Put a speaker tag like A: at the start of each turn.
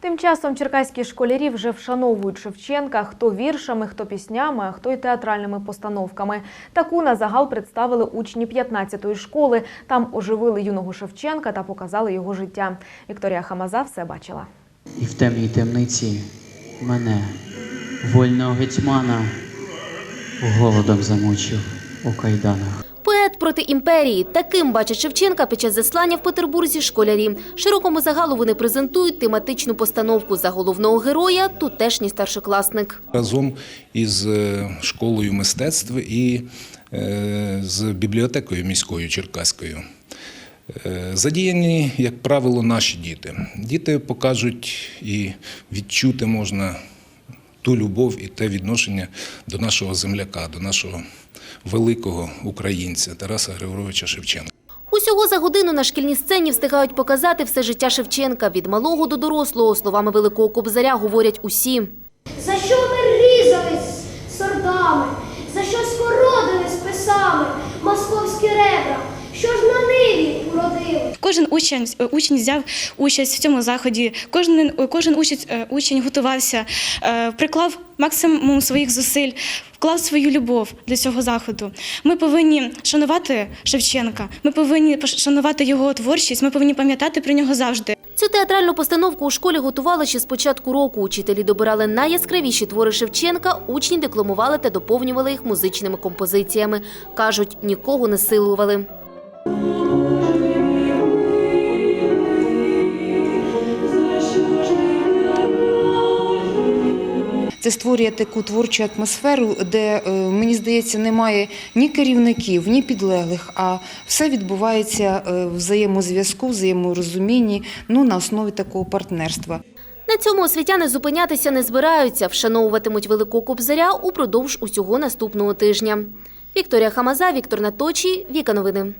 A: Тим часом черкаські школярі вже вшановують Шевченка хто віршами, хто піснями, а хто й театральними постановками. Таку на загал представили учні 15-ї школи. Там оживили юного Шевченка та показали його життя. Вікторія Хамаза все бачила.
B: І в темній темниці мене, вольного гетьмана, голодом замучив у кайданах.
C: Проти імперії. Таким бачать Шевченка під час заслання в Петербурзі школярі. Широкому загалу вони презентують тематичну постановку за головного героя тутешній старшокласник.
D: разом із е, школою мистецтв і е, з бібліотекою міською Черкаською. Е, Задіяні, як правило, наші діти. Діти покажуть і відчути можна ту любов і те відношення до нашого земляка, до нашого великого українця Тараса Григоровича Шевченка.
C: Усього за годину на шкільній сцені встигають показати все життя Шевченка. Від малого до дорослого, словами великого кобзаря, говорять усі.
E: За що ми різались
F: Кожен учень, учень взяв участь в цьому заході, кожен, кожен учень, учень готувався, е, приклав максимум своїх зусиль, вклав свою любов для цього заходу. Ми повинні шанувати Шевченка, ми повинні шанувати його творчість, ми повинні пам'ятати про нього завжди.
C: Цю театральну постановку у школі готували ще з початку року. Учителі добирали найяскравіші твори Шевченка, учні декламували та доповнювали їх музичними композиціями. Кажуть, нікого не силували.
G: Це створює таку творчу атмосферу, де, е, мені здається, немає ні керівників, ні підлеглих, а все відбувається е, в взаємозв'язку, взаєморозумінні, ну, на основі такого партнерства.
C: На цьому освітяни зупинятися не збираються, вшановуватимуть великого кобзаря упродовж усього наступного тижня. Вікторія Хамаза, Віктор Наточій, Віка Новини.